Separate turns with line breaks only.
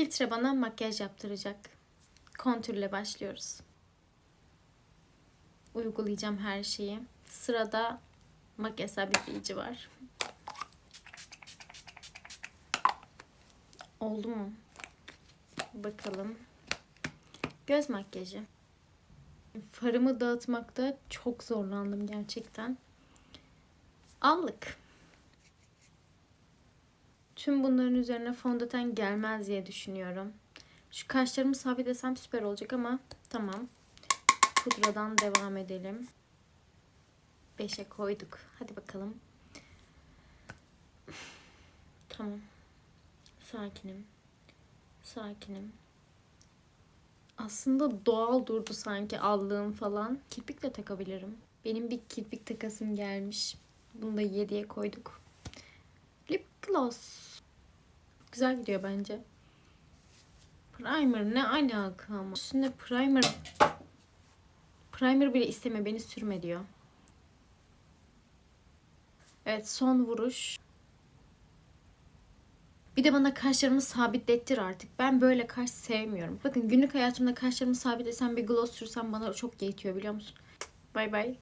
Filtre bana makyaj yaptıracak. Kontürle başlıyoruz. Uygulayacağım her şeyi. Sırada makyaj sabitleyici var. Oldu mu? Bakalım. Göz makyajı. Farımı dağıtmakta çok zorlandım gerçekten. Allık. Tüm bunların üzerine fondöten gelmez diye düşünüyorum. Şu kaşlarımı sabitlesem süper olacak ama tamam. Pudradan devam edelim. 5'e koyduk. Hadi bakalım. Tamam. Sakinim. Sakinim. Aslında doğal durdu sanki allığım falan. Kirpik de takabilirim. Benim bir kirpik takasım gelmiş. Bunu da 7'ye koyduk. Lip gloss. Güzel gidiyor bence. Primer ne alaka ama. Üstünde primer primer bile isteme beni sürme diyor. Evet son vuruş. Bir de bana kaşlarımı sabitlettir artık. Ben böyle kaş sevmiyorum. Bakın günlük hayatımda kaşlarımı sabitlesem bir gloss sürsem bana çok yetiyor biliyor musun? Bay bay.